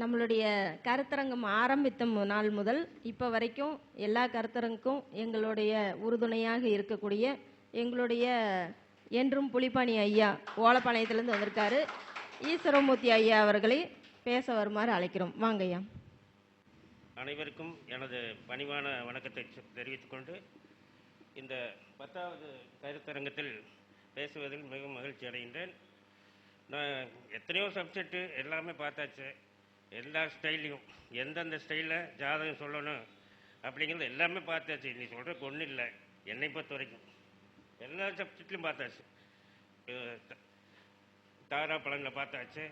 நம்மளுடைய கருத்தரங்கம் ஆரம்பித்த நாள் முதல் இப்போ வரைக்கும் எல்லா கருத்தரங்குக்கும் எங்களுடைய உறுதுணையாக இருக்கக்கூடிய எங்களுடைய என்றும் புலிப்பாணி ஐயா ஓலப்பாளையத்திலேருந்து வந்திருக்காரு. ஈஸ்வரமூர்த்தி ஐயா அவர்களை பேச வருமாறு அழைக்கிறோம். வாங்க ஐயா. அனைவருக்கும் எனது பணிவான வணக்கத்தை தெரிவித்துக்கொண்டு இந்த பத்தாவது கருத்தரங்கத்தில் பேசுவதில் மிகவும் மகிழ்ச்சி அடைகின்றேன். நான் எத்தனையோ சப்ஜெக்ட்டு எல்லாமே பார்த்தாச்சு. எல்லா ஸ்டைலையும் எந்தெந்த ஸ்டைலில் ஜாதகம் சொல்லணும் அப்படிங்கிறது எல்லாமே பார்த்தாச்சு. நீ சொல்கிறதுக்கு ஒன்றும் இல்லை. என்னை பொறுத்த வரைக்கும் எல்லா சப்ஜெக்ட்லையும் பார்த்தாச்சு. த- தாரா பழங்களை பார்த்தாச்சு.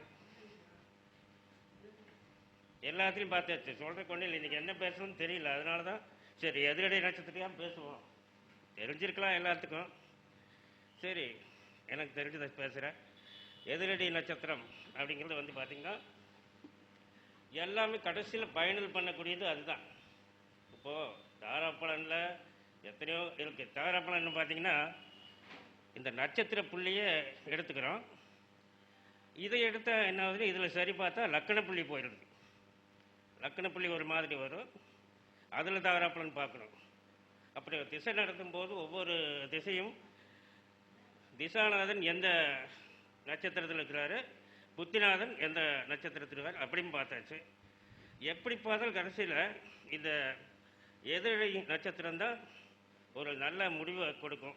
எல்லாத்துலையும் பார்த்தாச்சு. சொல்கிற ஒன்றும் இல்லை. இன்றைக்கி என்ன பேசணும்னு தெரியல. அதனால தான் சரி எதிரடை நட்சத்திரத்தையும் பேசுவோம். தெரிஞ்சிருக்கலாம் எல்லாத்துக்கும். சரி எனக்கு தெரிஞ்சதை பேசுகிறேன் எதிரடி நட்சத்திரம் அப்படிங்கிறது வந்து பார்த்திங்கன்னா எல்லாமே கடைசியில் ஃபைனல் பண்ணக்கூடியது அதுதான். இப்போது தாராப்பலனில் எத்தனையோ இருக்குது தாராப்பலன் பார்த்தீங்கன்னா இந்த நட்சத்திர புள்ளியை எடுத்துக்கிறோம். இதை எடுத்தால் என்ன ஆகுது இதில் சரி பார்த்தா லக்கண புள்ளி போயிடுது. லக்கண புள்ளி ஒரு மாதிரி வரும். அதில் தாராப்பலன் பார்க்கணும். அப்படி திசை நடத்தும் போது ஒவ்வொரு திசையும் திசாநாதன் எந்த நட்சத்திரத்தில் இருக்கிறாரு? புத்திநாதன் எந்த நட்சத்திரத்தில் அப்படின்னு பார்த்தாச்சு. எப்படி பார்த்தாலும் கடைசியில் இந்த எதிரடி நட்சத்திரம்தான் ஒரு நல்ல முடிவை கொடுக்கும்.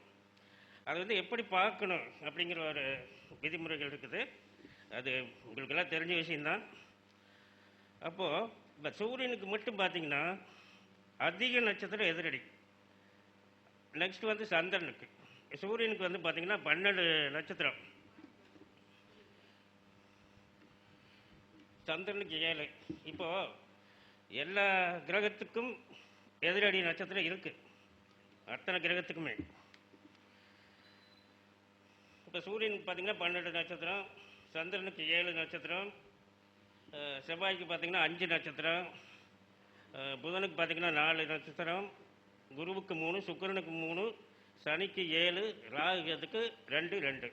அது வந்து எப்படி பார்க்கணும் அப்படிங்கிற ஒரு விதிமுறைகள் இருக்குது. அது உங்களுக்கெல்லாம் தெரிஞ்ச விஷயந்தான் அப்போது இப்போ சூரியனுக்கு மட்டும் பார்த்தீங்கன்னா அதிக நட்சத்திரம் எதிரடி. நெக்ஸ்ட் வந்து சந்திரனுக்கு. சூரியனுக்கு வந்து பார்த்தீங்கன்னா பன்னெண்டு நட்சத்திரம். சந்திரனுக்கு ஏழு. இப்போ எல்லா கிரகத்துக்கும் எதிரடி நட்சத்திரம் இருக்கு. அத்தனை கிரகத்துக்குமே. இப்போ சூரியனுக்கு பார்த்தீங்கன்னா பன்னெண்டு நட்சத்திரம் சந்திரனுக்கு ஏழு நட்சத்திரம் செவ்வாய்க்கு பார்த்தீங்கன்னா அஞ்சு நட்சத்திரம் புதனுக்கு பார்த்தீங்கன்னா நாலு நட்சத்திரம் குருவுக்கு மூணு சுக்கிரனுக்கு மூணு சனிக்கு ஏழு ராகுக்கு ரெண்டு ரெண்டு.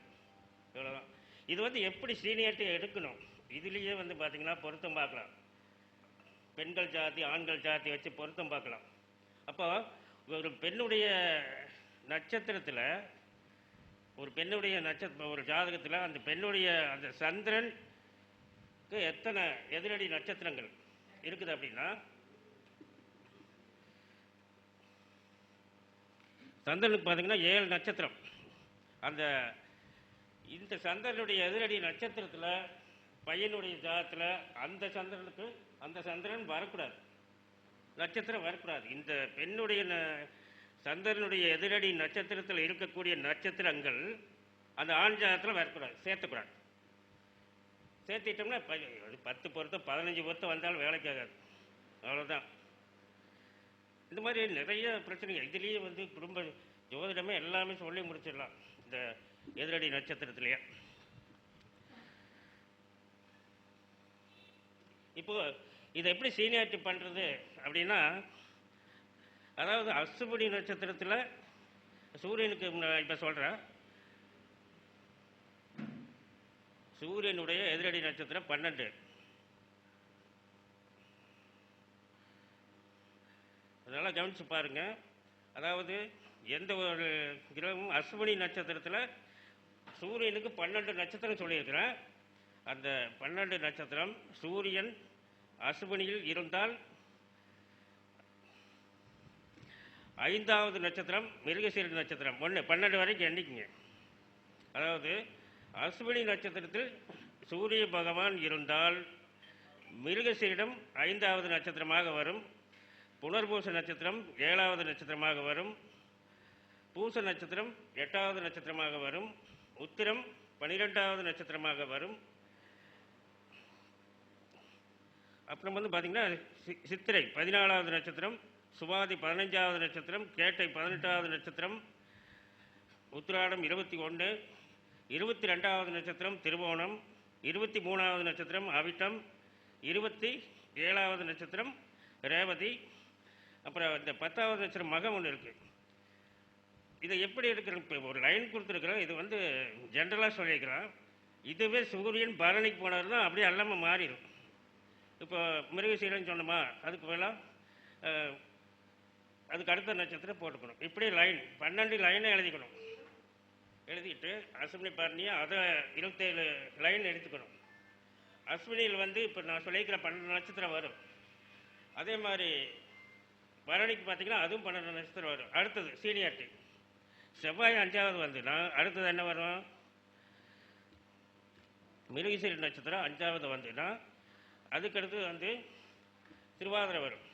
இவ்வளோதான் இது வந்து எப்படி சீனியர்ட்டி எடுக்கணும்? இதுலேயே வந்து பார்த்தீங்கன்னா பொருத்தம் பார்க்கலாம். பெண்கள் ஜாதி ஆண்கள் ஜாதி வச்சு பொருத்தம் பார்க்கலாம். அப்போ ஒரு பெண்ணுடைய நட்சத்திரத்தில் ஒரு பெண்ணுடைய நட்சத்திரம் ஒரு ஜாதகத்தில் அந்த பெண்ணுடைய அந்த சந்திரனுக்கு எத்தனை எதிரடி நட்சத்திரங்கள் இருக்குது அப்படின்னா சந்திரனுக்கு பார்த்தீங்கன்னா ஏழு நட்சத்திரம். அந்த இந்த சந்திரனுடைய எதிரடி நட்சத்திரத்தில் பையனுடைய ஜாதத்தில் அந்த சந்திரனுக்கு அந்த சந்திரன் வரக்கூடாது. நட்சத்திரம் வரக்கூடாது. இந்த பெண்ணுடைய ந- சந்திரனுடைய எதிரடி நட்சத்திரத்தில் இருக்கக்கூடிய நட்சத்திரங்கள் அந்த ஆண் ஜாதத்தில் வரக்கூடாது. சேர்த்தக்கூடாது. சேர்த்திட்டோம்னா பத்து பொருத்தம் பதினஞ்சு பொருத்தம் வந்தாலும் வேலைக்கு ஆகாது. அவ்வளோதான் இந்த மாதிரி நிறைய பிரச்சனைகள். இதுலேயே வந்து குடும்ப ஜோதிடமே எல்லாமே சொல்லி முடிச்சிடலாம். இந்த எதிரடி நட்சத்திரத்திலேயே. இப்போ இதை எப்படி சீனியாரிட்டி பண்ணுறது அப்படின்னா அதாவது அசுபடி நட்சத்திரத்தில் சூரியனுக்கு இப்போ சொல்கிறேன் சூரியனுடைய எதிரடி நட்சத்திரம் பன்னெண்டு. அதனால் கவனித்து பாருங்கள் அதாவது எந்த ஒரு கிரகமும் அஸ்வினி நட்சத்திரத்தில் சூரியனுக்கு பன்னெண்டு நட்சத்திரம் சொல்லியிருக்கிறேன். அந்த பன்னெண்டு நட்சத்திரம் சூரியன் அசுபனியில் இருந்தால் ஐந்தாவது நட்சத்திரம் மிருகசீர நட்சத்திரம். ஒன்று பன்னெண்டு வரைக்கும் எண்ணிக்கங்க. அதாவது அஸ்வினி நட்சத்திரத்தில் சூரிய பகவான் இருந்தால் மிருகசீரிடம் ஐந்தாவது நட்சத்திரமாக வரும். புனர்பூச நட்சத்திரம் ஏழாவது நட்சத்திரமாக வரும். பூச நட்சத்திரம் எட்டாவது நட்சத்திரமாக வரும். உத்திரம் பனிரெண்டாவது நட்சத்திரமாக வரும். அப்புறம் வந்து பார்த்தீங்கன்னா சி- சித்திரை பதினாலாவது நட்சத்திரம் சுவாதி பதினஞ்சாவது நட்சத்திரம் கேட்டை பதினெட்டாவது நட்சத்திரம் உத்திராடம் இருபத்தி ஒன்று இருபத்தி ரெண்டாவது நட்சத்திரம் திருவோணம் இருபத்தி மூணாவது நட்சத்திரம் அவிட்டம் இருபத்தி ஏழாவது நட்சத்திரம் ரேவதி அப்புறம் இந்த பத்தாவது நட்சத்திரம் மகம் ஒன்று இருக்குது இதை எப்படி எடுக்கிறோம் இப்போ ஒரு லைன் கொடுத்துருக்குறோம் இது வந்து ஜென்ரலாக சொல்லியிருக்கிறோம் இதுவே சூரியன் பரணிக்கு போனவர் தான் அப்படியே எல்லாமே மாறிடும் இப்போ மிருகசீரன் சொன்னோமா அதுக்கு பதிலாக அதுக்கு அடுத்த நட்சத்திரம் போட்டுக்கணும். இப்படி லைன் பன்னெண்டு லைனை எழுதிக்கணும். எழுதிட்டு அஸ்வினி பார்னியா அதை இருபத்தேழு லைன் எடுத்துக்கணும். அஸ்வினியில் வந்து இப்போ நான் சொல்லியிருக்கிற பன்னெண்டு நட்சத்திரம் வரும். அதே மாதிரி பரணிக்கு பார்த்தீங்கன்னா அதுவும் பன்னெண்டு நட்சத்திரம் வரும். அடுத்தது சீனியாரிட்டி. செவ்வாய் அஞ்சாவது வந்துன்னா அடுத்தது என்ன வரும்? மிருகசீரி நட்சத்திரம் அஞ்சாவது வந்துன்னா அதுக்கடுத்து வந்து திருவாதிரை வரும்.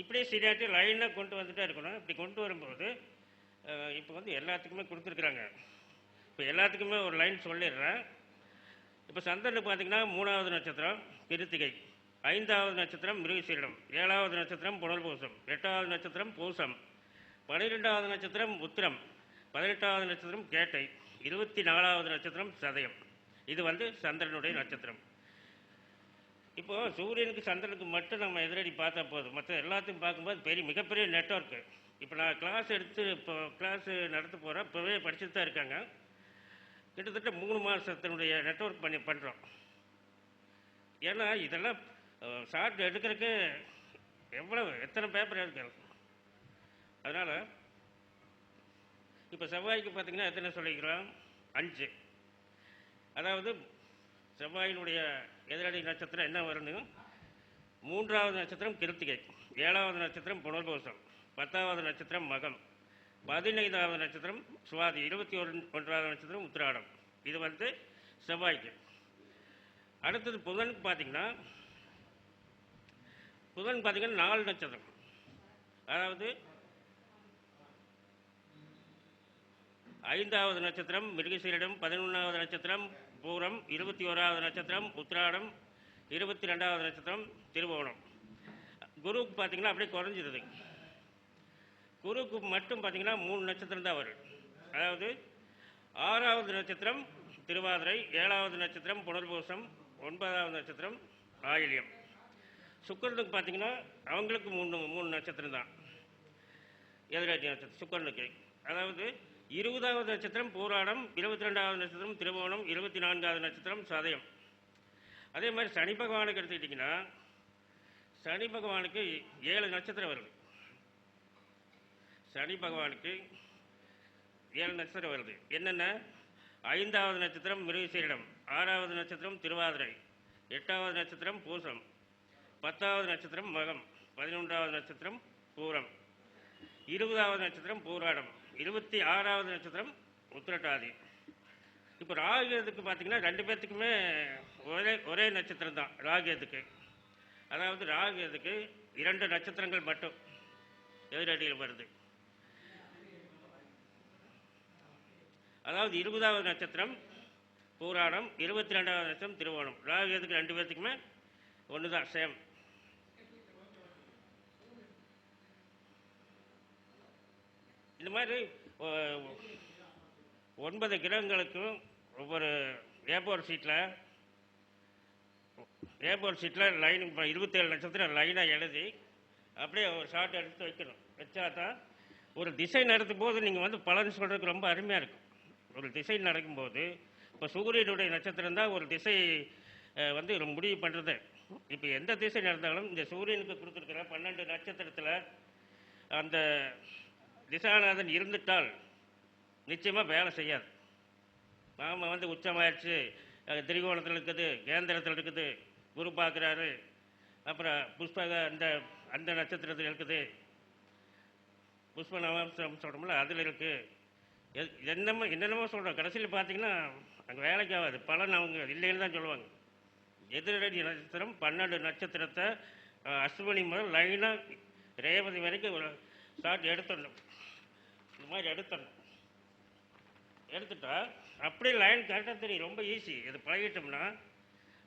இப்படியே சீனியாரிட்டி லைனாக கொண்டு வந்துட்டே இருக்கணும். இப்படி கொண்டு வரும்போது இப்போ வந்து எல்லாத்துக்குமே கொடுத்துருக்குறாங்க. இப்போ எல்லாத்துக்குமே ஒரு லைன் சொல்லிடுறேன். இப்போ சந்திரனுக்கு பார்த்தீங்கன்னா மூணாவது நட்சத்திரம் கிருத்திகை. ஐந்தாவது நட்சத்திரம் மிருகசீரிடம். ஏழாவது நட்சத்திரம் புனர்பூசம். எட்டாவது நட்சத்திரம் பூசம். பன்னிரெண்டாவது நட்சத்திரம் உத்திரம். பதினெட்டாவது நட்சத்திரம் கேட்டை. இருபத்தி நாலாவது நட்சத்திரம் சதயம். இது வந்து சந்திரனுடைய நட்சத்திரம். இப்போ சூரியனுக்கு சந்திரனுக்கு மட்டும் நம்ம எதிரடி பார்த்தா போதும். மற்ற எல்லாத்தையும் பார்க்கும்போது பெரிய மிகப்பெரிய நெட்வொர்க்கு இப்போ நான் கிளாஸ் எடுத்து இப்போ கிளாஸ் நடத்த போகிறேன் இப்போவே படிச்சுட்டு தான் இருக்காங்க. கிட்டத்தட்ட மூணு மாதத்தினுடைய நெட்வொர்க் பண்ணி பண்ணுறோம் ஏன்னா இதெல்லாம் ஷார்ட் எடுக்கிறதுக்கு எவ்வளவு எத்தனை பேப்பர் எடுக்கணும் அதனால் இப்போ செவ்வாய்க்கு பார்த்தீங்கன்னா எத்தனை சொல்லிக்கிறோம்? அஞ்சு. அதாவது செவ்வாயினுடைய எதிரடி நட்சத்திரம் என்ன வருது மூன்றாவது நட்சத்திரம் கிருத்திகை. ஏழாவது நட்சத்திரம் புனர்பூசம். பத்தாவது நட்சத்திரம் மகம். பதினைந்தாவது நட்சத்திரம் சுவாதி. இருபத்தி ஒரு ஒன்றாவது நட்சத்திரம் உத்திராடம். இது வந்து செவ்வாய்க்கு. அடுத்தது புதனுக்கு பார்த்தீங்கன்னா புதன் பார்த்தீங்கன்னா நாலு நட்சத்திரம். அதாவது ஐந்தாவது நட்சத்திரம் மிருகசீரிடம் பதினொன்றாவது நட்சத்திரம் பூரம் இருபத்தி ஓராவது நட்சத்திரம் உத்திராடம் இருபத்தி ரெண்டாவது நட்சத்திரம் திருவோணம். குருவுக்கு பார்த்தீங்கன்னா அப்படியே குறைஞ்சிருது. குருவுக்கு மட்டும் பார்த்தீங்கன்னா மூணு நட்சத்திரம் தான் வரும். அதாவது ஆறாவது நட்சத்திரம் திருவாதிரை ஏழாவது நட்சத்திரம் புனர்பூசம் ஒன்பதாவது நட்சத்திரம் ஆயில்யம். சுக்கிரனுக்கு பார்த்தீங்கன்னா அவங்களுக்கு மூணு மூணு நட்சத்திரம் தான். எதிராஜி நட்சத்திரம் சுக்கரனுக்கு. அதாவது இருபதாவது நட்சத்திரம் பூராடம் இருபத்தி ரெண்டாவது நட்சத்திரம் திருவோணம் இருபத்தி நான்காவது நட்சத்திரம் சதயம். அதே மாதிரி சனி பகவானுக்கு எடுத்துக்கிட்டிங்கன்னா சனி பகவானுக்கு ஏழு நட்சத்திரம் வருது. சனி பகவானுக்கு ஏழு நட்சத்திரம் வருது. என்னென்ன? ஐந்தாவது நட்சத்திரம் மிருகசீரிடம் ஆறாவது நட்சத்திரம் திருவாதிரை எட்டாவது நட்சத்திரம் பூசம் பத்தாவது நட்சத்திரம் மகம் பதினொன்றாவது நட்சத்திரம் பூரம் இருபதாவது நட்சத்திரம் பூராடம். இருபத்தி ஆறாவது நட்சத்திரம் உத்திரட்டாதி. இப்போ ராகுகேதுக்கு பார்த்தீங்கன்னா ரெண்டு பேர்த்துக்குமே ஒரே ஒரே நட்சத்திரம் தான் ராகுகேதுக்கு. அதாவது ராகுகேதுக்கு இரண்டு நட்சத்திரங்கள் மட்டும் எதிரடியில் வருது. அதாவது இருபதாவது நட்சத்திரம் பூராடம் இருபத்தி ரெண்டாவது நட்சத்திரம் திருவோணம். ராகுகேதுக்கு ரெண்டு பேர்த்துக்குமே ஒன்று தான் சேம் இந்த மாதிரி ஒன்பது கிரகங்களுக்கும் ஒவ்வொரு ஏபோர் சீட்டில் ஏபோர் சீட்டில் லைன் இப்போ இருபத்தேழு நட்சத்திரம் லைனாக எழுதி அப்படியே ஒரு ஷார்ட் எடுத்து வைக்கணும். வச்சா தான் ஒரு திசை நடத்தும் போது நீங்கள் வந்து பலன் சொல்கிறதுக்கு ரொம்ப அருமையாக இருக்கும். ஒரு திசை நடக்கும்போது இப்போ சூரியனுடைய நட்சத்திரம் தான் ஒரு திசை வந்து முடிவு பண்ணுறது இப்போ எந்த திசை நடந்தாலும் இந்த சூரியனுக்கு கொடுத்துருக்கிற பன்னெண்டு நட்சத்திரத்தில் அந்த திசாநாதன் இருந்துட்டால் நிச்சயமாக வேலை செய்யாது. நாம வந்து உச்சமாயிடுச்சு திரிகோணத்தில் இருக்குது கேந்திரத்தில் இருக்குது குரு பார்க்குறாரு. அப்புறம் புஷ்பக அந்த அந்த நட்சத்திரத்தில் இருக்குது. புஷ்ப நவம்சம் சொல்கிறோம்ல அதில் இருக்குது எ- என்னமோ என்னென்னமோ சொல்கிறோம் கடைசியில் பார்த்தீங்கன்னா அங்கே வேலைக்கு ஆகாது. பலன் அவங்க இல்லைன்னு தான் சொல்லுவாங்க. எதிரடி நட்சத்திரம் பன்னெண்டு நட்சத்திரத்தை அஸ்வினி முதல் லைனாக ரேவதி வரைக்கும் ஒரு ஷார்ட் எடுத்துடணும். மாதிரி எடுத்துடணும் எடுத்துட்டா அப்படியே லைன் கரெக்டாக தெரியும். ரொம்ப ஈஸி இது பழகிட்டோம்னா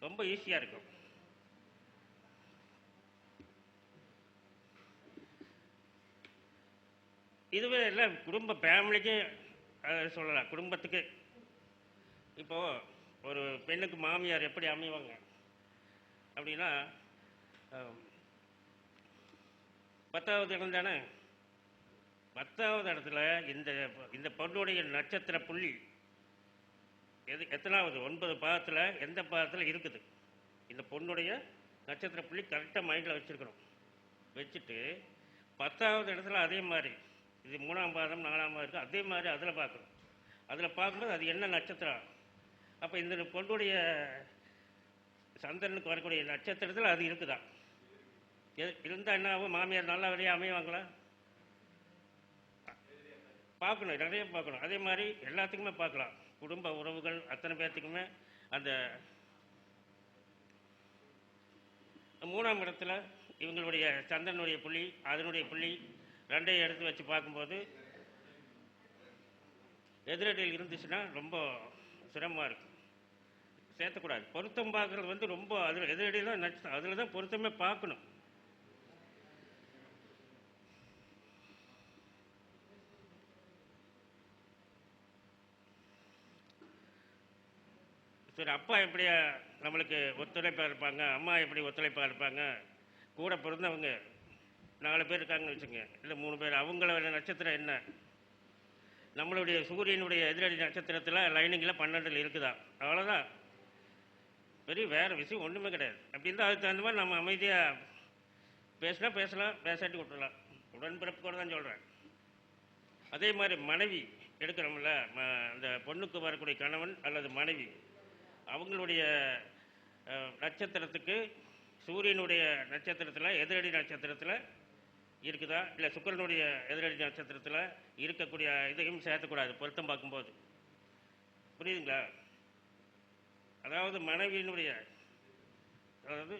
ரொம்ப ஈஸியாக இருக்கும். இதுவே இல்லை குடும்ப ஃபேமிலிக்கு சொல்லலாம். குடும்பத்துக்கு. இப்போது ஒரு பெண்ணுக்கு மாமியார் எப்படி அமைவாங்க? அப்படின்னா பத்தாவது இடம் தானே? பத்தாவது இடத்துல இந்த இந்த பொண்ணுடைய நட்சத்திர புள்ளி எது எத்தனாவது ஒன்பது பாதத்தில் எந்த பாதத்தில் இருக்குது? இந்த பொண்ணுடைய நட்சத்திர புள்ளி கரெக்டாக மைண்டில் வச்சுருக்கணும். வச்சுட்டு பத்தாவது இடத்துல அதே மாதிரி இது மூணாம் பாதம் நாலாம் பாதம் இருக்குது அதே மாதிரி அதில் பார்க்கணும். அதில் பார்க்கும்போது அது என்ன நட்சத்திரம்? அப்போ இந்த பொண்ணுடைய சந்திரனுக்கு வரக்கூடிய நட்சத்திரத்தில் அது இருக்குதா? இருந்தால் என்ன ஆகும் மாமியார் நல்ல வழியாக அமைவாங்களா பார்க்கணும் நிறைய பார்க்கணும். அதே மாதிரி எல்லாத்துக்குமே பார்க்கலாம். குடும்ப உறவுகள் அத்தனை பேர்த்துக்குமே அந்த மூணாம் இடத்துல இவங்களுடைய சந்திரனுடைய புள்ளி அதனுடைய புள்ளி ரெண்டையும் எடுத்து வச்சு பார்க்கும்போது எதிரடியில் இருந்துச்சுன்னா ரொம்ப சிரமமாக இருக்கும் சேர்த்தக்கூடாது. பொருத்தம் பார்க்குறது வந்து ரொம்ப அதில் எதிரடியில் நச்சு அதில் தான் பொருத்தமே பார்க்கணும். சரி அப்பா எப்படி நம்மளுக்கு ஒத்துழைப்பாக இருப்பாங்க? அம்மா எப்படி ஒத்துழைப்பாக இருப்பாங்க? கூட பிறந்தவங்க நாலு பேர் இருக்காங்கன்னு வச்சுங்க. இல்லை மூணு பேர். அவங்களோட நட்சத்திரம் என்ன? நம்மளுடைய சூரியனுடைய எதிரடி நட்சத்திரத்தில் லைனிங்கில் பன்னெண்டில் இருக்குதா? அவ்வளோதான் பெரிய வேறு விஷயம் ஒன்றுமே கிடையாது. அப்படி இருந்தால் அதுக்கு தகுந்த மாதிரி நம்ம அமைதியாக பேசினா பேசலாம் பேசாட்டி விட்டுடலாம் உடன்பிறப்பு கூட தான் சொல்கிறேன் அதே மாதிரி மனைவி எடுக்கிறோம்ல ம அந்த பொண்ணுக்கு வரக்கூடிய கணவன் அல்லது மனைவி. அவங்களுடைய நட்சத்திரத்துக்கு சூரியனுடைய நட்சத்திரத்தில் எதிரடி நட்சத்திரத்தில் இருக்குதா? இல்லை சுக்கிரனுடைய எதிரடி நட்சத்திரத்தில் இருக்கக்கூடிய இதையும் சேர்த்தக்கூடாது பொருத்தம் பார்க்கும்போது. புரியுதுங்களா? அதாவது மனைவியினுடைய அதாவது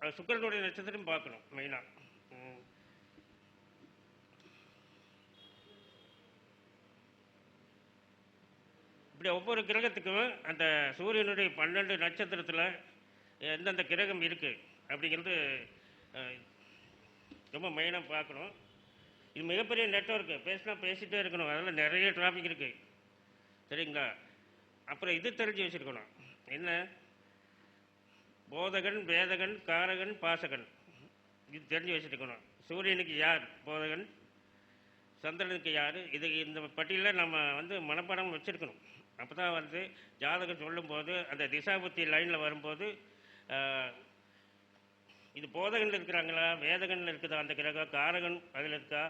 சுக்கரனுடைய சுக்கிரனுடைய நட்சத்திரம் பார்க்கணும் மெயினாக இப்படி ஒவ்வொரு கிரகத்துக்கும் அந்த சூரியனுடைய பன்னெண்டு நட்சத்திரத்தில் எந்தெந்த கிரகம் இருக்குது அப்படிங்கிறது ரொம்ப மெயினாக பார்க்கணும். இது மிகப்பெரிய நெட்ஒர்க்கு பேசினா பேசிகிட்டே இருக்கணும். அதில் நிறைய டிராஃபிக் இருக்குது சரிங்களா? அப்புறம் இது தெரிஞ்சு வச்சுருக்கணும். என்ன? போதகன் வேதகன் காரகன் பாசகன். இது தெரிஞ்சு வச்சுருக்கணும். சூரியனுக்கு யார் போதகன்? சந்திரனுக்கு யார்? இது இந்த பட்டியலில் நம்ம வந்து மனப்பாடம் வச்சுருக்கணும். அப்போ தான் வந்து ஜாதகம் சொல்லும்போது அந்த திசாபுத்தி லைனில் வரும்போது இது போதகன் இருக்கிறாங்களா? வேதகன் இருக்குதா? அந்த கிரகம்? காரகன் அதில் இருக்கா?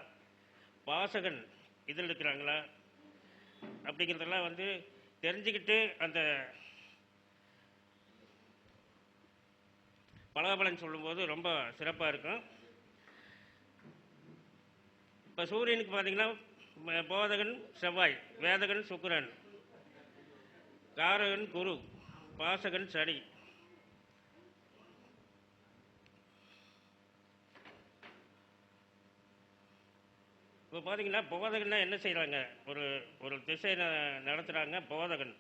பாசகன் இதில் இருக்கிறாங்களா? அப்படிங்கிறதெல்லாம் வந்து தெரிஞ்சுக்கிட்டு அந்த பலாபலன் சொல்லும்போது ரொம்ப சிறப்பாக இருக்கும். இப்போ சூரியனுக்கு பார்த்தீங்கன்னா போதகன் செவ்வாய் வேதகன் சுக்கிரன் காரகன் குரு பாசகன் சனி. இப்போ பார்த்தீங்கன்னா போதகன்னா என்ன செய்கிறாங்க ஒரு ஒரு திசை ந- நடத்துகிறாங்க போதகன்.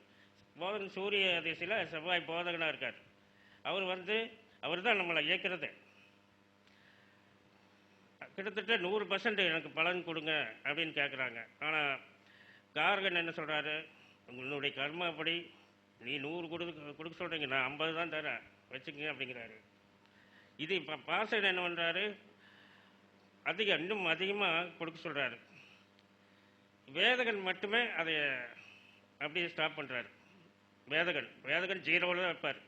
போதகன் சூரிய திசையில் செவ்வாய் போதகனாக இருக்கார். அவர் வந்து அவர் தான் நம்மளை இயக்கிறது. கிட்டத்தட்ட நூறு பர்சன்ட் எனக்கு பலன் கொடுங்க அப்படின்னு கேட்குறாங்க ஆனால் காரகன் என்ன சொல்கிறாரு உங்களுடைய கர்மாப்படி நீ நூறு கொடுக்க கொடுக்க சொல்கிறீங்க நான் ஐம்பது தான் தரேன். வச்சுக்கங்க அப்படிங்கிறாரு. இது இப்போ பாசன் என்ன பண்ணுறாரு அதிகம் இன்னும் அதிகமாக கொடுக்க சொல்கிறாரு வேதகன் மட்டுமே அதை அப்படியே ஸ்டாப் பண்ணுறாரு வேதகன் வேதகன் ஜீரோவில் தான் வைப்பார்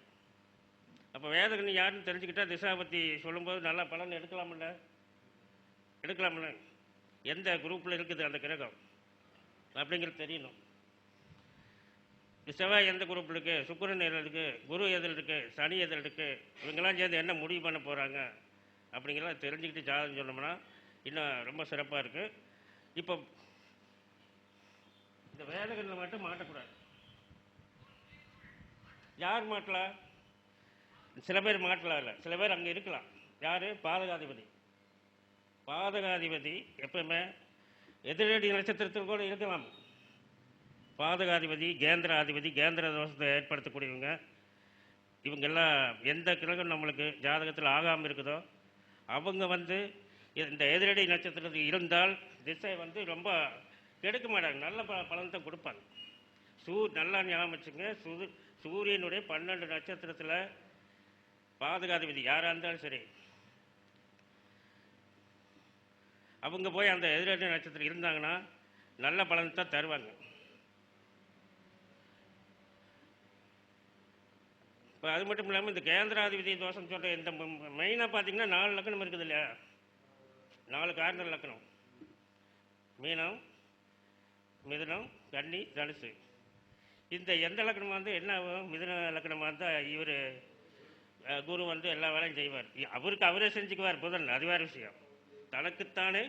அப்போ வேதகன் யாருன்னு தெரிஞ்சுக்கிட்டால் திசாபத்தி சொல்லும்போது நல்லா பலன் எடுக்கலாம்ல. எடுக்கலாம்ல எந்த குரூப்பில் இருக்குது அந்த கிரகம்? அப்படிங்கிறது தெரியணும். செவ்வாய் எந்த குரூப்பில் இருக்குது சுக்கிரன் எதில் இருக்குது குரு எதில் இருக்குது சனி எதில் இருக்குது இவங்கெல்லாம் சேர்ந்து என்ன முடிவு பண்ண போகிறாங்க அப்படிங்கிறத தெரிஞ்சுக்கிட்டு ஜாதகம் சொன்னோம்னா இன்னும் ரொம்ப சிறப்பாக இருக்குது இப்போ இந்த வேலைகளில் மட்டும் மாட்டக்கூடாது. யார் மாட்டலாம் சில பேர் மாட்டலாம் இல்லை. சில பேர் அங்கே இருக்கலாம். யார்? பாதகாதிபதி. பாதகாதிபதி எப்பவுமே எதிரடி நட்சத்திரத்தில் கூட இருக்கலாம். பாதகாதிபதி கேந்திராதிபதி கேந்திர தோஷத்தை ஏற்படுத்தக்கூடியவங்க. இவங்கெல்லாம் எந்த கிரகம் நம்மளுக்கு ஜாதகத்தில் ஆகாமல் இருக்குதோ அவங்க வந்து இந்த எதிரடி நட்சத்திரத்தில் இருந்தால் திசை வந்து ரொம்ப கெடுக்க மாட்டாங்க. நல்ல ப பலன்தான் கொடுப்பாங்க. சூ நல்லா ஞாபகம் வச்சுங்க. சூ சூரியனுடைய பன்னெண்டு நட்சத்திரத்தில் பாதுகாதிபதி யாராக இருந்தாலும் சரி அவங்க போய் அந்த எதிரெதிர் நட்சத்திரம் இருந்தாங்கன்னா நல்ல பலன் தான் தருவாங்க. இப்போ அது மட்டும் இல்லாமல் இந்த கேந்திராதிபதி தோஷம் சொல்கிற இந்த மெயினாக பார்த்தீங்கன்னா நாலு லக்கணம் இருக்குது இல்லையா? நாலு கார்னர் லக்கணம். மீனம் மிதுனம் கன்னி தனுசு. இந்த எந்த லக்கணமாக இருந்தால் என்ன ஆகும்? மிதுன லக்கணமாக இருந்தால் இவர் குரு வந்து எல்லா வேலையும் செய்வார். அவருக்கு அவரே செஞ்சுக்குவார் புதன். அது வேறு விஷயம். தனக்குத்தானே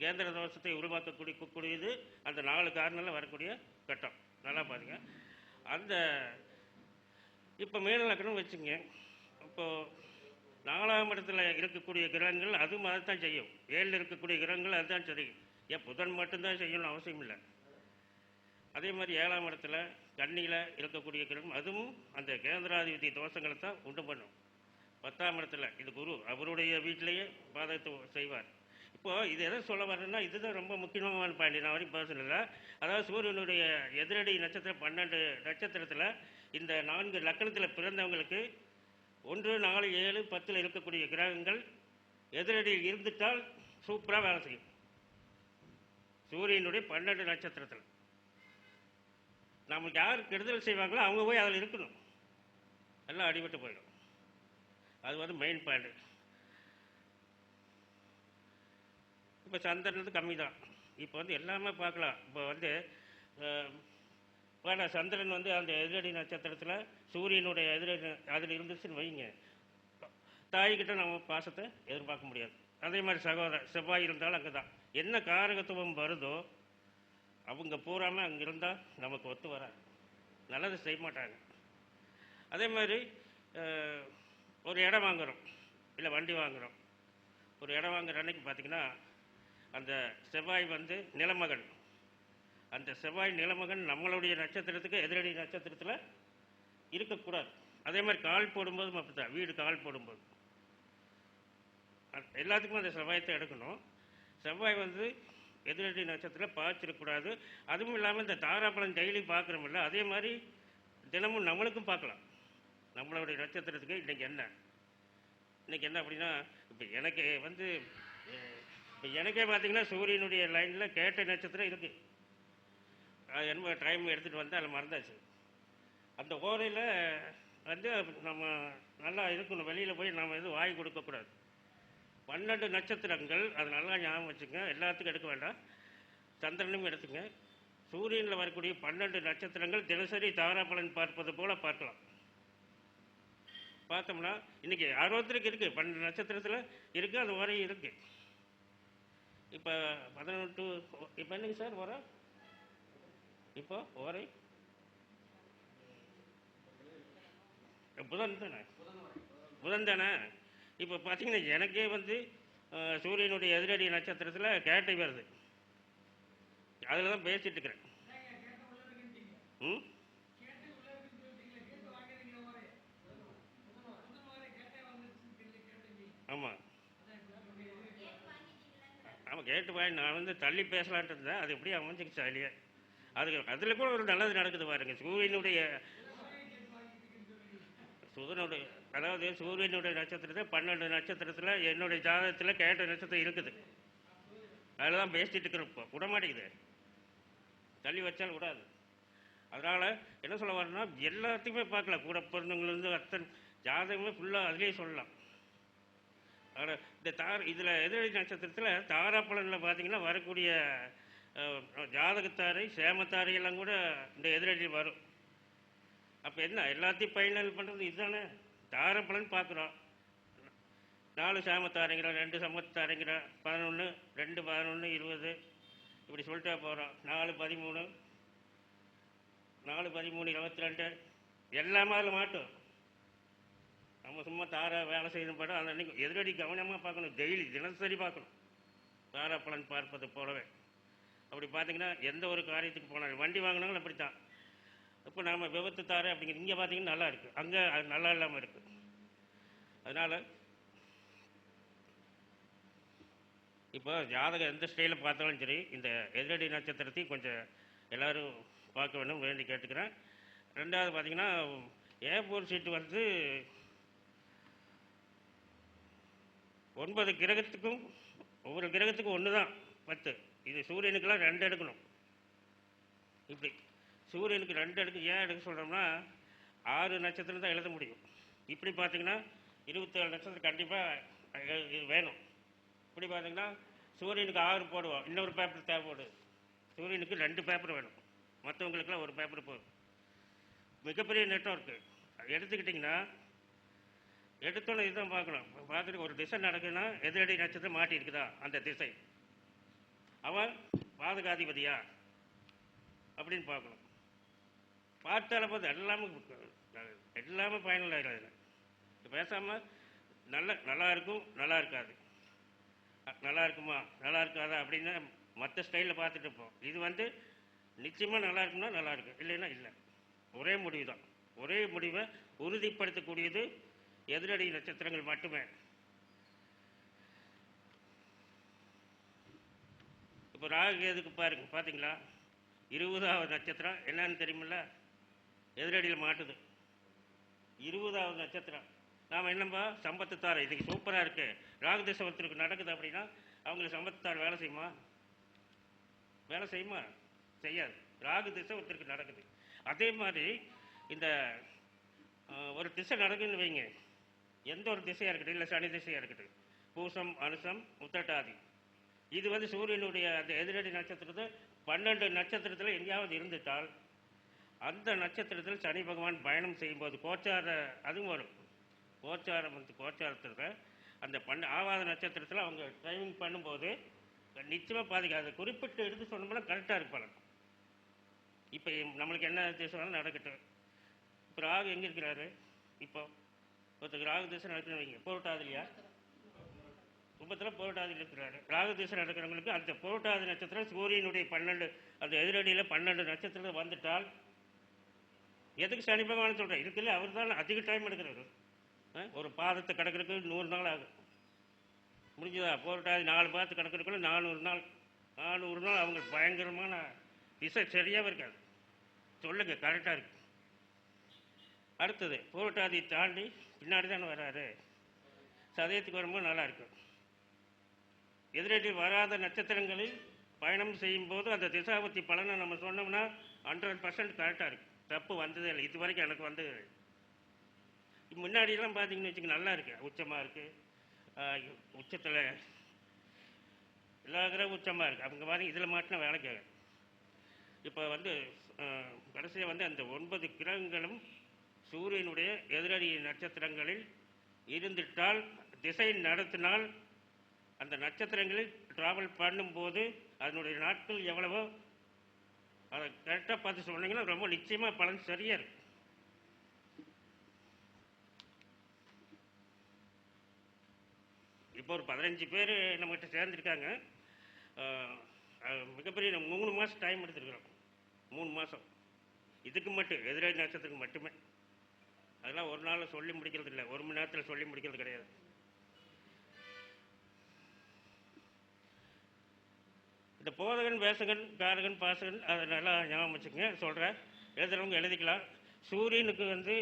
கேந்திர தோஷத்தை உருவாக்கக்கூடிய கூடியது அந்த நாலு காரணங்களில் வரக்கூடிய கட்டம். நல்லா பாருங்க. அந்த இப்போ மீன லக்கணம் வச்சுங்க. இப்போது நாலாம் இடத்துல இருக்கக்கூடிய கிரகங்கள் அதுவும் தான் செய்யும். ஏழில் இருக்கக்கூடிய கிரகங்கள் அதுதான் செய்யும் ஏன் புதன் மட்டும்தான் செய்யணும்னு அவசியம் இல்லை. அதே மாதிரி ஏழாம் இடத்துல கண்ணியில் இருக்கக்கூடிய கிரகம் அதுவும் அந்த கேந்திராதிபதி தோஷங்களை தான் உண்டு பண்ணும். பத்தாம் இடத்துல இது குரு அவருடைய வீட்டிலேயே பாதகத்தை செய்வார். இப்போ இது எதை சொல்ல வர்றேன்னா இதுதான் ரொம்ப முக்கியமான பாயிண்ட் நான் வரைக்கும் பேசல அதாவது சூரியனுடைய எதிரடி நட்சத்திரம் பன்னெண்டு நட்சத்திரத்தில் இந்த நான்கு லக்கணத்தில் பிறந்தவங்களுக்கு ஒன்று நாலு ஏழு பத்தில் இருக்கக்கூடிய கிரகங்கள் எதிரடியில் இருந்துட்டால் சூப்பராக வேலை செய்யும். சூரியனுடைய பன்னெண்டு நட்சத்திரத்தில். நமக்கு யார் கெடுதல் செய்வாங்களோ அவங்க போய் அதில் இருக்கணும். எல்லாம் அடிபட்டு போயிடும். அது வந்து மெயின் பாயிண்ட் இப்போ சந்திரனது கம்மி தான் இப்போ வந்து எல்லாமே பார்க்கலாம். இப்போ வந்து வேணா சந்திரன் வந்து அந்த எதிரடி நட்சத்திரத்தில் சூரியனுடைய எதிரடி அதில் இருந்துச்சுன்னு வைங்க. தாய்கிட்ட நம்ம பாசத்தை எதிர்பார்க்க முடியாது. அதே மாதிரி சகோதரர் செவ்வாய் இருந்தாலும் அங்கே தான் என்ன காரகத்துவம் வருதோ அவங்க பூராமல் அங்கே இருந்தால் நமக்கு ஒத்து வராது. நல்லது செய்ய மாட்டாங்க. அதே மாதிரி ஒரு இடம் வாங்குகிறோம் இல்லை வண்டி வாங்குகிறோம் ஒரு இடம் வாங்குற அன்னைக்கு பார்த்தீங்கன்னா அந்த செவ்வாய் வந்து நிலமகன். அந்த செவ்வாய் நிலமகன் நம்மளுடைய நட்சத்திரத்துக்கு எதிரடி நட்சத்திரத்தில் இருக்கக்கூடாது. அதே மாதிரி கால் போடும்போதும் அப்படித்தான். வீடு கால் போடும்போது. எல்லாத்துக்கும் அந்த செவ்வாயத்தை எடுக்கணும். செவ்வாய் வந்து எதிரடி நட்சத்திரத்தில் பாய்ச்சிடக்கூடாது. அதுவும் இல்லாமல் இந்த தாராபலம் டெய்லி பார்க்குறோமில்ல அதே மாதிரி தினமும் நம்மளுக்கும் பார்க்கலாம் நம்மளுடைய நட்சத்திரத்துக்கு இன்றைக்கி என்ன? இன்றைக்கி என்ன அப்படின்னா இப்போ எனக்கு வந்து இப்போ எனக்கே பார்த்தீங்கன்னா சூரியனுடைய லைனில் கேட்ட நட்சத்திரம் இருக்குது அது என்ன டைம் எடுத்துகிட்டு வந்து அதில் மறந்தாச்சு. அந்த ஓரையில் வந்து நம்ம நல்லா இருக்கணும். வெளியில் போய் நம்ம எதுவும் வாங்கி கொடுக்கக்கூடாது பன்னெண்டு நட்சத்திரங்கள் அது நல்லா ஞாபகம் வச்சுங்க எல்லாத்துக்கும் எடுக்க வேண்டாம். சந்திரனும் எடுத்துங்க சூரியனில் வரக்கூடிய பன்னெண்டு நட்சத்திரங்கள் தினசரி தாராபலன் பார்ப்பது போல பார்க்கலாம். பார்த்தோம்னா இன்னைக்கு அறுபத்தருக்கு இருக்குது பன்னெண்டு நட்சத்திரத்தில் இருக்குது அது வரை இருக்கு. இப்போ பதினெட்டு இப்போ என்னங்க சார் வர இப்போ ஓரை புதன் தானே? புதன் தானே? இப்போ பார்த்தீங்கன்னா எனக்கே வந்து சூரியனுடைய எதிரடி நட்சத்திரத்தில் கேட்டை வருது அதில் தான் பேசிகிட்டு இருக்கிறேன். ம்? ஆமாம் ஆமாம் கேட்டு வாங்கி நான் வந்து தள்ளி பேசலான்ட்டு இருந்தேன். அது எப்படி அமைஞ்சிக்கிச்சு அதுலேயே. அது அதில் கூட ஒரு நல்லது நடக்குது பாருங்க. சூரியனுடைய சூரியனுடைய அதாவது சூரியனுடைய நட்சத்திரத்தில் பன்னெண்டு நட்சத்திரத்தில் என்னுடைய ஜாதகத்தில் கேட்ட நட்சத்திரம் இருக்குது. அதில் தான் பேசிட்டு இருக்கிறோம் இப்போ. விட மாட்டேங்குது. தள்ளி வச்சாலும் விடாது. அதனால் என்ன சொல்ல வரேன்னா எல்லாத்தையுமே பார்க்கலாம். கூட பிறந்தவங்கலேருந்து அத்தனை ஜாதகமே ஃபுல்லாக அதுலேயே சொல்லலாம். ஆனால் இந்த தார் இதில் எதிரடி நட்சத்திரத்தில் தாராப்பலனில் பார்த்தீங்கன்னா வரக்கூடிய ஜாதகத்தாரை சேமத்தாரை எல்லாம் கூட இந்த எதிரடி வரும். அப்போ என்ன எல்லாத்தையும் பயனல் பண்ணுறது இதுதானே? தாரப்பலன் பார்க்குறோம் நாலு சாமத்தாரைங்கிறோம் ரெண்டு சமத்தாரைங்கிறோம் பதினொன்று ரெண்டு பதினொன்று இருபது இப்படி சொல்லிட்டே போகிறோம் நாலு பதிமூணு நாலு பதிமூணு இருபத்தி ரெண்டு எல்லாமே அதில் மாட்டும். நம்ம சும்மா தாரா வேலை செய்யணும் படம் அந்த அன்னைக்கு எதிரடி கவனமாக பார்க்கணும் டெய்லி தினசரி பார்க்கணும். தாரா பலன் பார்ப்பது போலவே. அப்படி பார்த்தீங்கன்னா எந்த ஒரு காரியத்துக்கு போனாலும் வண்டி வாங்கினாலும் அப்படி தான் இப்போ நாம் விபத்து தாரை அப்படிங்கிறது இங்கே பார்த்தீங்கன்னா நல்லா இருக்குது அங்கே அது நல்லா இல்லாமல் இருக்குது அதனால் இப்போ ஜாதகம் எந்த ஸ்டைலில் பார்த்தாலும் சரி இந்த எதிரடி நட்சத்திரத்தையும் கொஞ்சம் எல்லோரும் பார்க்க வேண்டும் வேண்டி கேட்டுக்கிறேன். ரெண்டாவது பார்த்தீங்கன்னா ஏ ஃபோர் சீட்டு வந்து ஒன்பது கிரகத்துக்கும் ஒவ்வொரு கிரகத்துக்கும் ஒன்று தான் பத்து. இது சூரியனுக்கெல்லாம் ரெண்டு எடுக்கணும். இப்படி. சூரியனுக்கு ரெண்டு எடுக்க ஏன் எடுக்க சொல்கிறோம்னா ஆறு நட்சத்திரம் தான் எழுத முடியும். இப்படி பார்த்தீங்கன்னா இருபத்தேழு நட்சத்திரம் கண்டிப்பாக வேணும். இப்படி பார்த்தீங்கன்னா சூரியனுக்கு ஆறு போடுவோம். இன்னொரு பேப்பர் தேவைப்படுது. சூரியனுக்கு ரெண்டு பேப்பர் வேணும். மற்றவங்களுக்குலாம் ஒரு பேப்பர் போதும். மிகப்பெரிய நெட்ஒர்க்கு எடுத்துக்கிட்டிங்கன்னா எடுத்தோன்னே இதுதான் பார்க்கணும். பார்த்துட்டு ஒரு திசை நடக்குதுன்னா எதிரடி நட்சத்திரம் மாட்டி இருக்குதா அந்த திசை. அவன் பாதுகாதிபதியா? அப்படின்னு பார்க்கணும். பார்த்தால போது எல்லாமே எல்லாமே பயனுள்ள பேசாமல் நல்ல நல்லா இருக்கும் நல்லா இருக்காது. நல்லா இருக்குமா? நல்லா இருக்காதா? அப்படின்னு மற்ற ஸ்டைலில் பார்த்துட்டு இருப்போம். இது வந்து நிச்சயமாக நல்லா இருக்கும்னா நல்லா இருக்கும். இல்லைன்னா இல்லை. ஒரே முடிவு தான் ஒரே முடிவை உறுதிப்படுத்தக்கூடியது எதிரடி நட்சத்திரங்கள் மட்டுமே. இப்போ ராகுகேதுக்கு பாருங்க பார்த்தீங்களா இருபதாவது நட்சத்திரம் என்னன்னு தெரியுமில்ல? எதிரடியில் மாட்டுது. இருபதாவது நட்சத்திரம். நாம் என்னப்பா சம்பத்து தார. இதுக்கு சூப்பராக இருக்குது ராகு திசை ஒருத்தருக்கு நடக்குது அப்படின்னா அவங்களுக்கு சம்பத்து வேலை செய்யுமா? வேலை செய்யுமா? செய்யாது. ராகு திசை ஒருத்தருக்கு நடக்குது. அதே மாதிரி இந்த ஒரு திசை நடக்குதுன்னு வைங்க. எந்த ஒரு திசையாக இருக்கட்டும் இல்லை சனி திசையாக இருக்கட்டும். பூசம் அனுசம் உத்தட்டாதி இது வந்து சூரியனுடைய அந்த எதிரடி நட்சத்திரத்தை பன்னெண்டு நட்சத்திரத்தில் எங்கேயாவது இருந்துட்டால் அந்த நட்சத்திரத்தில் சனி பகவான் பயணம் செய்யும்போது கோச்சார அதுவும் வரும். கோச்சாரம் வந்து கோச்சாரத்தில் அந்த பண்ண ஆவாத நட்சத்திரத்தில் அவங்க ட்ரைவிங் பண்ணும்போது நிச்சயமாக பாதிக்காது. குறிப்பிட்டு எடுத்து சொன்னோம்னா கரெக்டாக இருப்பாங்க. இப்போ நம்மளுக்கு என்ன திசை நடக்கட்டும். இப்போ ராகு எங்கே இருக்கிறாரு? இப்போ ஒருத்தருக்கு கிராக திசை நடக்கணும் வைங்க கும்பத்தில் புரட்டாதியில் இருக்கிறாரு ராகு நடக்கிறவங்களுக்கு அந்த புரட்டாதி நட்சத்திரம் சூரியனுடைய பன்னெண்டு அந்த எதிரடியில் பன்னெண்டு நட்சத்திரம் வந்துட்டால் எதுக்கு சனி பகவான் சொல்கிறேன் இருக்குல்ல அவர் தான் அதிக டைம் எடுக்கிறாரு. ஆ? ஒரு பாதத்தை கிடக்கிறதுக்கு நூறு நாள் ஆகும். முடிஞ்சதா? புரட்டாதி நாலு பாதத்தை கிடக்கிறதுக்குள்ள நானூறு நாள். நானூறு நாள் அவங்க பயங்கரமான திசை சரியாகவே இருக்காது. சொல்லுங்க கரெக்டாக இருக்கு. அடுத்தது புரட்டாதி தாண்டி பின்னாடி தானே வராரு. சதயத்துக்கு வரும்போது நல்லா இருக்கும். எதிரடியில் வராத நட்சத்திரங்களில் பயணம் செய்யும்போது அந்த திசாபத்தி பலனை நம்ம சொன்னோம்னா ஹண்ட்ரட் பர்சன்ட் கரெக்டாக இருக்கும். தப்பு வந்ததே இல்லை. இது வரைக்கும் எனக்கு வந்தது முன்னாடியெல்லாம் பார்த்தீங்கன்னு வச்சுக்க நல்லா இருக்கு. உச்சமாக இருக்கு. உச்சத்தில் எல்லா கிரகம் உச்சமாக இருக்குது அவங்க மாதிரி இதில் மாட்டினா வேலை கேட்கும் இப்போ வந்து கடைசியாக வந்து அந்த ஒன்பது கிரகங்களும் சூரியனுடைய எதிரடி நட்சத்திரங்களில் இருந்துட்டால் திசை நடத்தினால் அந்த நட்சத்திரங்களில் டிராவல் பண்ணும்போது அதனுடைய நாட்கள் எவ்வளவோ அதை கரெக்டாக பார்த்து சொன்னீங்கன்னா ரொம்ப நிச்சயமாக பலன் சரியாக இருக்கும். இப்போ ஒரு பதினஞ்சு பேர் நம்மகிட்ட சேர்ந்துருக்காங்க. மிகப்பெரிய நம்ம மூணு மாதம் டைம் எடுத்துருக்குறோம். மூணு மாதம் இதுக்கு மட்டும் எதிராளி நட்சத்திரத்துக்கு மட்டுமே. அதெல்லாம் ஒரு நாளில் சொல்லி முடிக்கிறது இல்லை ஒரு மணி நேரத்தில் சொல்லி முடிக்கிறது கிடையாது. இந்த போதகன் வேசகன் காரகன் பாசகன் அதை நல்லா ஞாபகம் வச்சுக்கோங்க. சொல்கிறேன் எழுதுறவங்க எழுதிக்கலாம். சூரியனுக்கு வந்து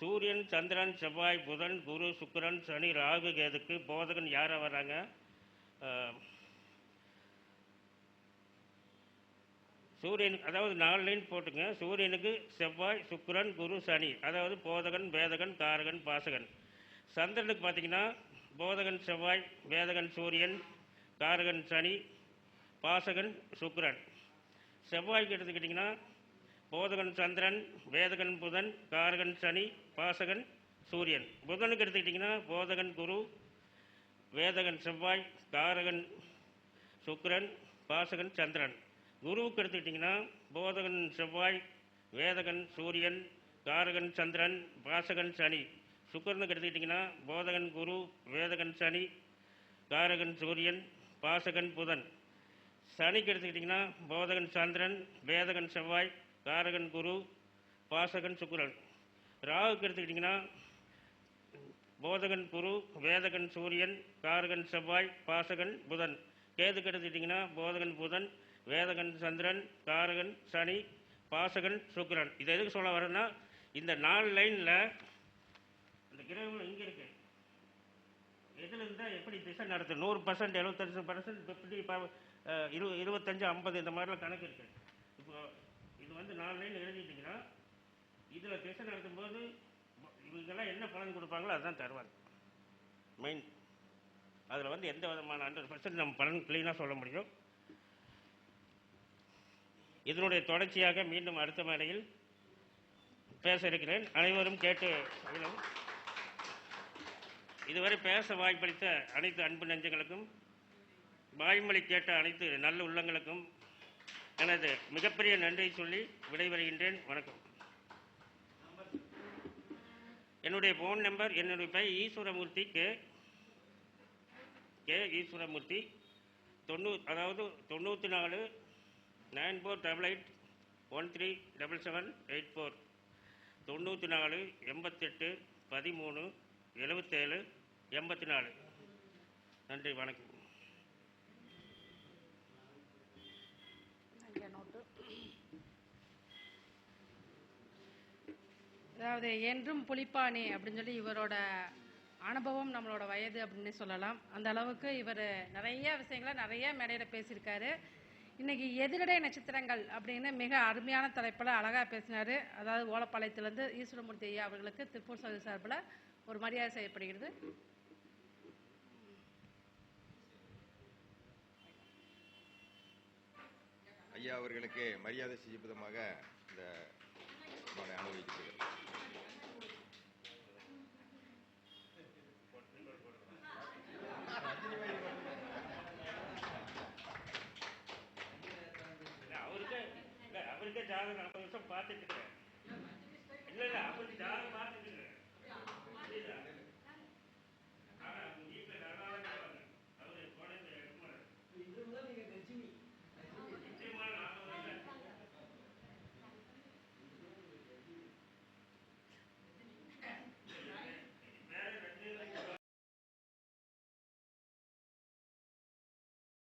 சூரியன் சந்திரன் செவ்வாய் புதன் குரு சுக்கரன் சனி ராகு கேதுக்கு போதகன் யாராக வராங்க சூரியனுக்கு அதாவது நாலு லைன் போட்டுங்க சூரியனுக்கு செவ்வாய் சுக்கரன் குரு சனி. அதாவது போதகன் வேதகன் காரகன் பாசகன். சந்திரனுக்கு பார்த்தீங்கன்னா போதகன் செவ்வாய் வேதகன் சூரியன் காரகன் சனி பாசகன் சுக்கரன். செவ்வாய்க்கு எடுத்துக்கிட்டிங்கன்னா போதகன் சந்திரன் வேதகன் புதன் காரகன் சனி பாசகன் சூரியன். புதனுக்கு எடுத்துக்கிட்டிங்கன்னா போதகன் குரு வேதகன் செவ்வாய் காரகன் சுக்கரன் பாசகன் சந்திரன். குருவுக்கு எடுத்துக்கிட்டிங்கன்னா போதகன் செவ்வாய் வேதகன் சூரியன் காரகன் சந்திரன் பாசகன் சனி. சுக்கரனுக்கு எடுத்துக்கிட்டிங்கன்னா போதகன் குரு வேதகன் சனி காரகன் சூரியன் பாசகன் புதன். சனிக்கு எடுத்துக்கிட்டிங்கன்னா போதகன் சந்திரன் வேதகன் செவ்வாய் காரகன் குரு பாசகன் சுக்கரன். ராகுக்கு எடுத்துக்கிட்டிங்கன்னா போதகன் குரு வேதகன் சூரியன் காரகன் செவ்வாய் பாசகன் புதன். கேதுக்கு எடுத்துக்கிட்டிங்கன்னா போதகன் புதன் வேதகன் சந்திரன் காரகன் சனி பாசகன் சுக்கரன். இதை எதுக்கு சொல்ல வரேன்னா இந்த நாலு லைனில் இந்த கிரகங்கள் இங்கே இருக்கு. எதில் இருந்தால் எப்படி திசை நடத்து நூறு பர்சன்ட் எழுபத்தஞ்சு பர்சன்ட் எப்படி இப்போ இரு இருபத்தஞ்சு ஐம்பது இந்த மாதிரிலாம் கணக்கு இருக்கு. இப்போ இது வந்து நாலு லைன் எழுதிட்டிங்கன்னா இதில் திசை நடத்தும்போது இவங்கெல்லாம் என்ன பலன் கொடுப்பாங்களோ அதுதான் தருவாங்க. மெயின் அதில் வந்து எந்த விதமான ஹண்ட்ரட் பர்சன்ட் நம்ம பலன் க்ளீனாக சொல்ல முடியும்? இதனுடைய தொடர்ச்சியாக மீண்டும் அடுத்த மேடையில் பேச இருக்கிறேன். அனைவரும் கேட்டு இதுவரை பேச வாய்ப்பளித்த அனைத்து அன்பு நெஞ்சங்களுக்கும் வாய்மொழி கேட்ட அனைத்து நல்ல உள்ளங்களுக்கும் எனது மிகப்பெரிய நன்றி சொல்லி விடைபெறுகின்றேன். வணக்கம். என்னுடைய ஃபோன் நம்பர் என்னுடைய பெயர் ஈஸ்வரமூர்த்தி கே கே ஈஸ்வரமூர்த்தி தொண்ணூ அதாவது தொண்ணூற்றி நாலு nine four double eight one three double seven eight four தொண்ணூற்றி நாலு எண்பத்தெட்டு பதிமூணு எழுபத்தேழு எண்பத்தி நாலு நன்றி வணக்கம். அதாவது என்றும் புளிப்பானே அப்படின்னு சொல்லி இவரோட அனுபவம் நம்மளோட வயது அப்படின்னு சொல்லலாம். அந்த அளவுக்கு இவர் நிறைய விஷயங்களை நிறைய மேடையில் பேசியிருக்காரு. இன்னைக்கு எதிரடை நட்சத்திரங்கள் அப்படின்னு மிக அருமையான தலைப்பில் அழகாக பேசினார். அதாவது ஓலப்பாளையத்திலேருந்து ஈஸ்வரமூர்த்தி ஐயா அவர்களுக்கு திருப்பூர் சதி சார்பில் ஒரு மரியாதை செய்யப்படுகிறது. ஐயா அவர்களுக்கு மரியாதை செய்யும் விதமாக இந்த சன்மானம் இல்ல, ஜாதகம் நாற்பது வருஷம் பார்த்துட்டு இருக்கிறேன் இல்லை இல்லை அப்படி ஜாதகம் பார்த்துட்டு இருக்கிறேன் புரியுதா?